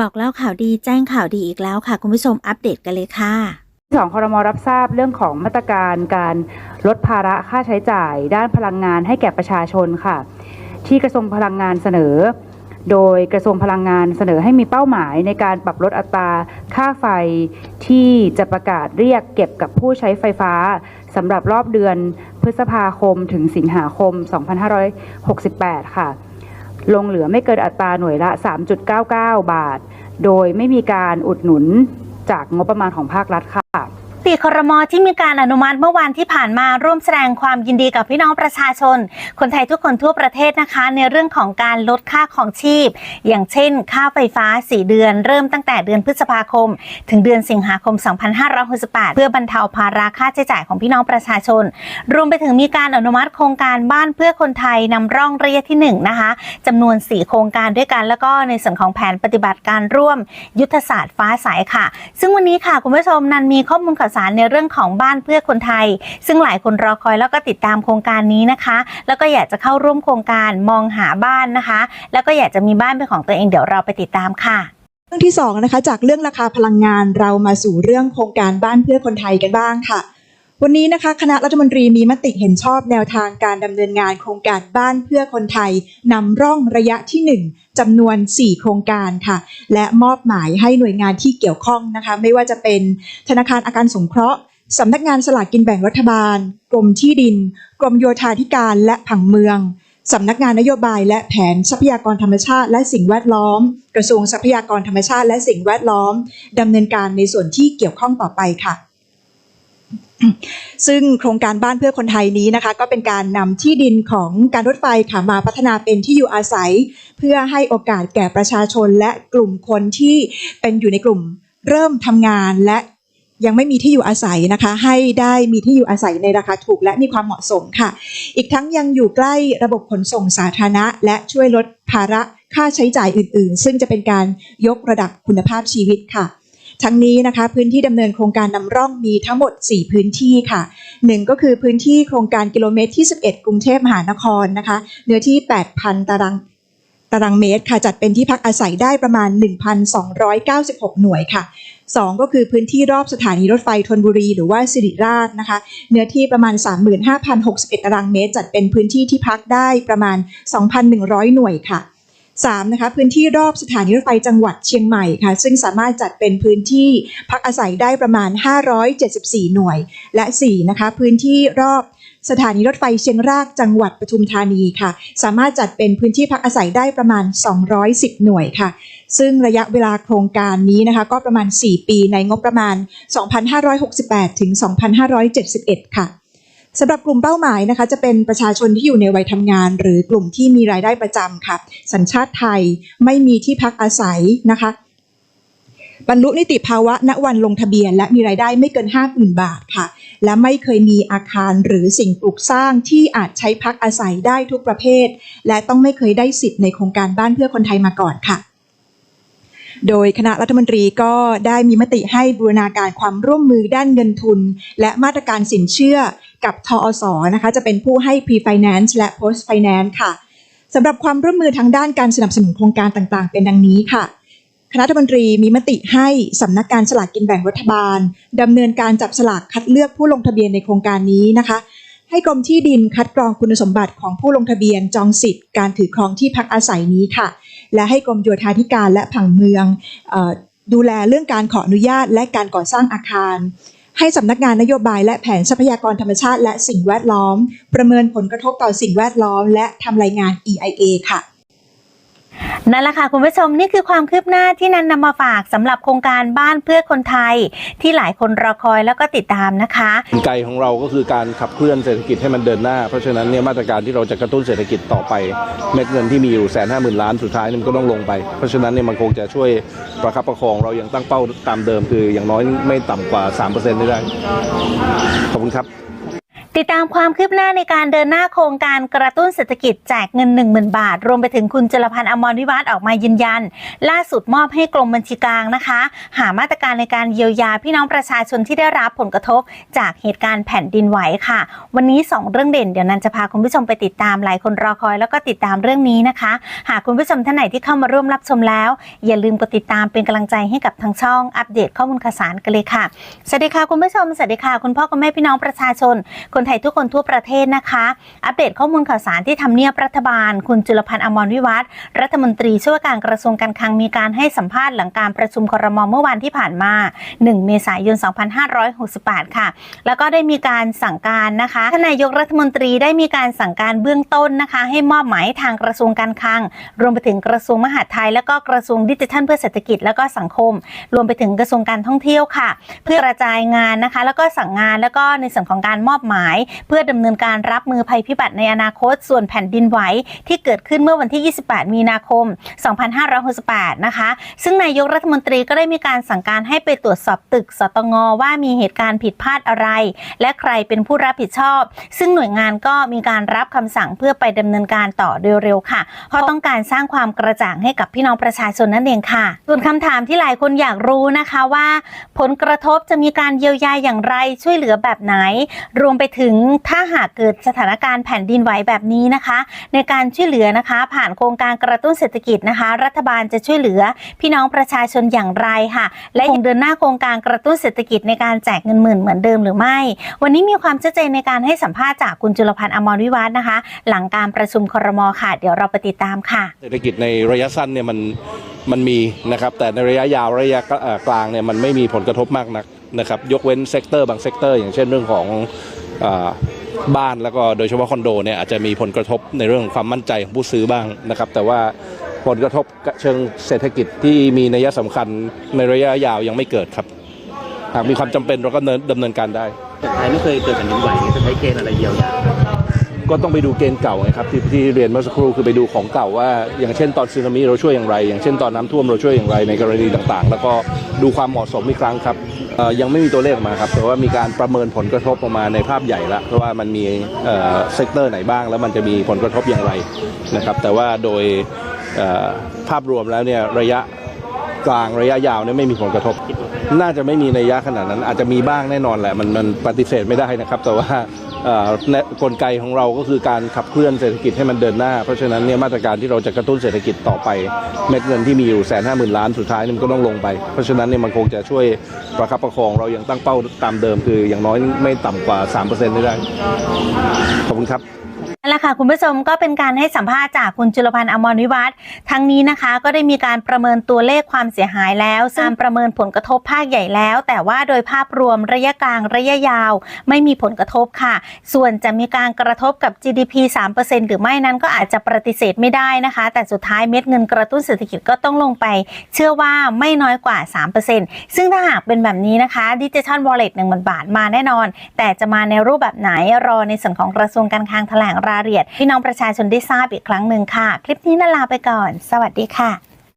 บอกเล่าข่าวดีแจ้งข่าวดีอีกแล้วค่ะ คุณผู้ชมอัปเดตกันเลยค่ะสองคอรมอรับทราบเรื่องของมาตรการการลดภาระค่าใช้จ่าย ด้านพลังงานให้แก่ประชาชนค่ะ ที่กระทรวงพลังงานเสนอ โดยกระทรวงพลังงานเสนอให้มีเป้าหมายในการปรับลดอัตราค่าไฟที่จะประกาศเรียกเก็บกับผู้ใช้ไฟฟ้าสำหรับรอบเดือนพฤษภาคมถึงสิงหาคม 2568 ค่ะ ลงเหลือไม่เกินอัตราหน่วยละ 3.99 บาท โดยไม่มีการอุดหนุนจากงบประมาณของภาครัฐค่ะ ปีครมอที่มีการอนุมัติเมื่อวันที่ผ่านมาร่วมแสดงความยินดีกับพี่น้องประชาชน คนไทยทุกคนทั่วประเทศนะคะ ในเรื่องของการลดค่าของชีพ อย่างเช่น ค่าไฟฟ้า 4 เดือน เริ่มตั้งแต่เดือนพฤษภาคม ถึงเดือนสิงหาคม 2568 เพื่อบรรเทาภาระค่าใช้จ่ายของพี่น้องประชาชน รวมไปถึงมีการอนุมัติโครงการบ้านเพื่อคนไทยนำร่องระยะที่1นะคะจำนวน 4 โครงการด้วยกัน แล้วก็ในส่วนของแผนปฏิบัติการร่วม ยุทธศาสตร์ฟ้าใสค่ะ ซึ่งวันนี้ค่ะคุณผู้ชมนันมีข้อมูลข่าวสารในเรื่องของบ้านเพื่อคนไทย ซึ่งหลายคนรอคอยแล้วก็ติดตามโครงการนี้นะคะ แล้วก็อยากจะเข้าร่วมโครงการมองหาบ้านนะคะ แล้วก็อยากจะมีบ้านเป็นของตัวเองเดี๋ยวเราไปติดตามค่ะเรื่องที่สองนะคะจากเรื่องราคาพลังงานเรามาสู่เรื่องโครงการบ้านเพื่อคนไทยกันบ้างค่ะ วันนี้นะคะคณะรัฐมนตรีมีมติเห็นชอบแนวทางการดำเนินงานโครงการบ้านเพื่อคนไทยนำร่องระยะที่ 1จำนวน 4 โครงการค่ะ และมอบหมายให้หน่วยงานที่เกี่ยวข้องนะคะ ไม่ว่าจะเป็นธนาคารอาคารสงเคราะห์สำนักงานสลากกินแบ่งรัฐบาล กรมที่ดิน กรมโยธาธิการและผังเมืองสำนักงานนโยบายและแผนทรัพยากรธรรมชาติและสิ่งแวดล้อม กระทรวงทรัพยากรธรรมชาติและสิ่งแวดล้อมดำเนินการในส่วนที่เกี่ยวข้องต่อไปค่ะ ซึ่งโครงการบ้านเพื่อคนไทยนี้นะคะ ก็เป็นการนำที่ดินของการรถไฟค่ะมาพัฒนาเป็นที่อยู่อาศัย เพื่อให้โอกาสแก่ประชาชนและกลุ่มคนที่เป็นอยู่ในกลุ่มเริ่มทำงานและยังไม่มีที่อยู่อาศัยนะคะ ให้ได้มีที่อยู่อาศัยในราคาถูกและมีความเหมาะสมค่ะ อีกทั้งยังอยู่ใกล้ระบบขนส่งสาธารณะ และช่วยลดภาระค่าใช้จ่ายอื่น ๆ ซึ่งจะเป็นการยกระดับคุณภาพชีวิตค่ะ ทั้งนี้นะคะพื้นที่ดำเนินโครงการนำร่องมีทั้งหมด 4 พื้นที่ค่ะหนึ่งก็คือพื้นที่โครงการกิโลเมตรที่ 11 กรุงเทพมหานครนะคะเนื้อที่ 8,000 ตารางตารางเมตรค่ะจัดเป็นที่พักอาศัยได้ประมาณ 1,296 หน่วยค่ะสองก็คือพื้นที่รอบสถานีรถไฟธนบุรีหรือว่าสิริราชนะคะ เนื้อที่ประมาณ 35,061 ตารางเมตร จัดเป็นพื้นที่ที่พักได้ประมาณ 2,100 หน่วยค่ะ 3 นะคะพื้นที่รอบสถานีรถไฟจังหวัดเชียงใหม่ค่ะ ซึ่งสามารถจัดเป็นพื้นที่พักอาศัยได้ประมาณ 574 หน่วย และ 4 นะคะพื้นที่รอบสถานีรถไฟเชียงรากจังหวัดปทุมธานีค่ะ สามารถจัดเป็นพื้นที่พักอาศัยได้ประมาณ 210 หน่วยค่ะ ซึ่งระยะเวลาโครงการนี้นะคะก็ประมาณ 4 ปีในงบประมาณ 2,568 ถึง 2,571 ค่ะ สำหรับกลุ่มเป้าหมายนะคะจะเป็นประชาชนที่อยู่ในวัยทำงาน หรือกลุ่มที่มีรายได้ประจำค่ะ สัญชาติไทยไม่มีที่พักอาศัยนะคะบรรลุนิติภาวะณวันลงทะเบียน และมีรายได้ไม่เกิน 50,000 บาทค่ะ และไม่เคยมีอาคารหรือสิ่งปลูกสร้างที่อาจใช้พักอาศัยได้ทุกประเภท และต้องไม่เคยได้สิทธิ์ในโครงการบ้านเพื่อคนไทยมาก่อนค่ะ โดยคณะรัฐมนตรีก็ได้มีมติให้บูรณาการความร่วมมือด้านเงินทุน และมาตรการสินเชื่อ กับทอสนะคะจะเป็นผู้ให้ pre-finance และ post-finance ค่ะสำหรับความร่วมมือทางด้านการสนับสนุนโครงการต่างๆ เป็นดังนี้ค่ะคณะรัฐมนตรีมีมติให้สำนักงานสลากกินแบ่งรัฐบาลดำเนินการจับสลากคัดเลือกผู้ลงทะเบียนในโครงการนี้นะคะ ให้กรมที่ดินคัดกรองคุณสมบัติของผู้ลงทะเบียนจองสิทธิ์ การถือครองที่พักอาศัยนี้ค่ะ และให้กรมโยธาธิการและผังเมืองอดูแลเรื่องการขออนุญาตและการก่อสร้างอาคาร ให้สำนักงานนโยบายและแผนทรัพยากรธรรมชาติและสิ่งแวดล้อม ประเมินผลกระทบต่อสิ่งแวดล้อม และทำรายงาน EIA ค่ะ นั่นแหละค่ะคุณผู้ชมนี่คือความคืบหน้าที่นันนำมาฝากสำหรับโครงการบ้านเพื่อคนไทย ที่หลายคนรอคอยแล้วก็ติดตามนะคะกลไกของเราก็คือการขับเคลื่อนเศรษฐกิจให้มันเดินหน้า เพราะฉะนั้นเนี่ยมาตรการที่เราจะกระตุ้นเศรษฐกิจต่อไปเม็ดเงินที่มีอยู่แสนห้าหมื่นล้านสุดท้ายมันก็ต้องลงไป เพราะฉะนั้นเนี่ยมันคงจะช่วยประคับประคองเรายังตั้งเป้าตามเดิม คืออย่างน้อยไม่ต่ำกว่า3%ได้ขอบคุณครับ ติดตามความคืบหน้าในการเดินหน้าโครงการกระตุ้นเศรษฐกิจแจกเงิน 10,000 บาท รวมไปถึงคุณจรพันธ์อมรวิวัฒน์ออกมายืนยัน ล่าสุดมอบให้กรมบัญชีกลางนะคะ หามาตรการในการเยียวยาพี่น้องประชาชนที่ได้รับผลกระทบ จากเหตุการณ์แผ่นดินไหวค่ะ วันนี้ 2 เรื่องเด่นเดี๋ยวนันจะพาคุณผู้ชมไปติดตามหลายคนรอคอย แล้วก็ติดตามเรื่องนี้นะคะ หากคุณผู้ชมท่านไหนที่เข้ามาร่วมรับชมแล้ว อย่าลืมกดติดตามเป็นกำลังใจให้กับทางช่องอัปเดตข้อมูลข่าวสารกันเลยค่ะสวัสดีค่ะคุณผู้ชมสวัสดีค่ะคุณพ่อคุณแม่พี่น้องประชาชนคนไทยทุกคนทั่วประเทศนะคะ อัปเดตข้อมูลข่าวสารที่ทำเนียบรัฐบาล คุณจุลพันธ์อมรวิวัฒน์รัฐมนตรีช่วยวการกระทรวงการคลังมีการให้สัมภาษณ์หลังการประชุมครมเมื่อวันที่ผ่านมา 1 เมษายน 2568 ค่ะ แล้วก็ได้มีการสั่งการนะคะท่านนายกรัฐมนตรีได้มีการสั่งการเบื้องต้นนะคะ ให้มอบหมายทางกระทรวงการคลัง รวมไปถึงกระทรวงมหาดไทย และก็กระทรวงดิจิทัลเพื่อเศรษฐกิจและก็สังคม รวมไปถึงกระทรวงการท่องเที่ยวค่ะ เพื่อกระจายงานนะคะ แล้วก็สั่งงานแล้วก็ในส่วนของการมอบหมายเพื่อดำเนินการรับมือภัยพิบัติในอนาคต ส่วนแผ่นดินไหวที่เกิดขึ้นเมื่อวันที่ 28 มีนาคม 2568 นะคะ ซึ่งนายกรัฐมนตรีก็ได้มีการสั่งการให้ไปตรวจสอบตึกสตงว่ามีเหตุการณ์ผิดพลาดอะไร และใครเป็นผู้รับผิดชอบ ซึ่งหน่วยงานก็มีการรับคำสั่งเพื่อไปดำเนินการต่อโดยเร็วค่ะ เพราะต้องการสร้างความกระจ่างให้กับพี่น้องประชาชนนั่นเองค่ะ ส่วนคำถามที่หลายคนอยากรู้นะคะว่า ผลกระทบจะมีการเยียวยาอย่างไรช่วยเหลือแบบไหน รวมไปถึงถ้าหากเกิดสถานการณ์แผ่นดินไหวแบบนี้นะคะ ในการช่วยเหลือนะคะ ผ่านโครงการกระตุ้นเศรษฐกิจนะคะ รัฐบาลจะช่วยเหลือ พี่น้องประชาชนอย่างไรค่ะ และคงเดินหน้าโครงการกระตุ้นเศรษฐกิจในการแจกเงินหมื่นเหมือนเดิมหรือไม่ วันนี้มีความชัดเจนในการให้สัมภาษณ์จากคุณจุลพันธ์อมรวิวัฒน์นะคะ หลังการประชุมครมค่ะ เดี๋ยวเราไปติดตามค่ะ เศรษฐกิจในระยะสั้นเนี่ยมันมันมีนะครับแต่ในระยะยาวระยะกลางเนี่ยมันไม่มีผลกระทบมากนักนะครับยกเว้นเซกเตอร์บางเซกเตอร์อย่างเช่นเรื่องของ บ้านแล้วก็โดยเฉพาะคอนโดเนี่ยอาจจะมีผลกระทบในเรื่องของความมั่นใจของผู้ซื้อบ้างนะครับ แต่ว่าผลกระทบเชิงเศรษฐกิจที่มีนัยสำคัญในระยะยาวยังไม่เกิดครับ หากมีความจำเป็นเราก็เนินดำเนินการได้ไทยไม่เคยเกิดแผ่นดินไหวจะใช้เกณฑ์อะไรเยียวยา ก็ต้องไปดูเกณฑ์เก่าไงครับที่ที่เรียนเมื่อสักครู่คือไปดูของเก่าว่า อย่างเช่นตอนสึนามิเราช่วยอย่างไร อย่างเช่นตอนน้ำท่วมเราช่วยอย่างไรในกรณีต่างๆ แล้วก็ดูความเหมาะสมอีกครั้งครับยังไม่มีตัวเลขมาครับแต่ว่ามีการประเมินผลกระทบออกมาในภาพใหญ่ละเพราะว่ามันมีเซกเตอร์ไหนบ้าง แล้วมันจะมีผลกระทบอย่างไรนะครับแต่ว่าโดยภาพรวมแล้วเนี่ยระยะ กลางระยะยาวเนี่ยไม่มีผลกระทบ น่าจะไม่มีในยะขนาดนั้น อาจจะมีบ้างแน่นอนแหละมันมันปฏิเสธไม่ได้นะครับ แต่ว่าในกลไกของเราก็คือการขับเคลื่อนเศรษฐกิจให้มันเดินหน้า เพราะฉะนั้นเนี่ยมาตรการที่เราจะกระตุ้นเศรษฐกิจต่อไปเม็ดเงินที่มีอยู่แสนห้าหมื่นล้านสุดท้ายมันก็ต้องลงไป เพราะฉะนั้นเนี่ยมันคงจะช่วยประคับประคองเรายังตั้งเป้าตามเดิม คืออย่างน้อยไม่ต่ำกว่า3%ได้ขอบคุณครับ นั่นแหละค่ะคุณผู้ชมก็เป็นการให้สัมภาษณ์จากคุณจุลพันธ์อมรวิวัฒน์ทั้งนี้นะคะก็ได้มีการประเมินตัวเลขความเสียหายแล้วซึ่งประเมินผลกระทบภาคใหญ่แล้ว แต่ว่าโดยภาพรวมระยะกลางระยะยาว ไม่มีผลกระทบค่ะ ส่วนจะมีการกระทบกับ GDP 3%หรือไม่นั้นก็อาจจะปฏิเสธไม่ได้นะคะ แต่สุดท้ายเม็ดเงินกระตุ้นเศรษฐกิจก็ต้องลงไป เชื่อว่าไม่น้อยกว่า 3%ซึ่งถ้าหากเป็นแบบนี้นะคะดิจิทัลวอลเล็ตหนึ่งบาทมาแน่นอน แต่จะมาในรูปแบบไหนรอในส่วนของกระทรวงการคลังแถลงรายละเอียดพี่น้องประชาชนได้ทราบอีกครั้งหนึ่งค่ะ คลิปนี้นาลาไปก่อน สวัสดีค่ะ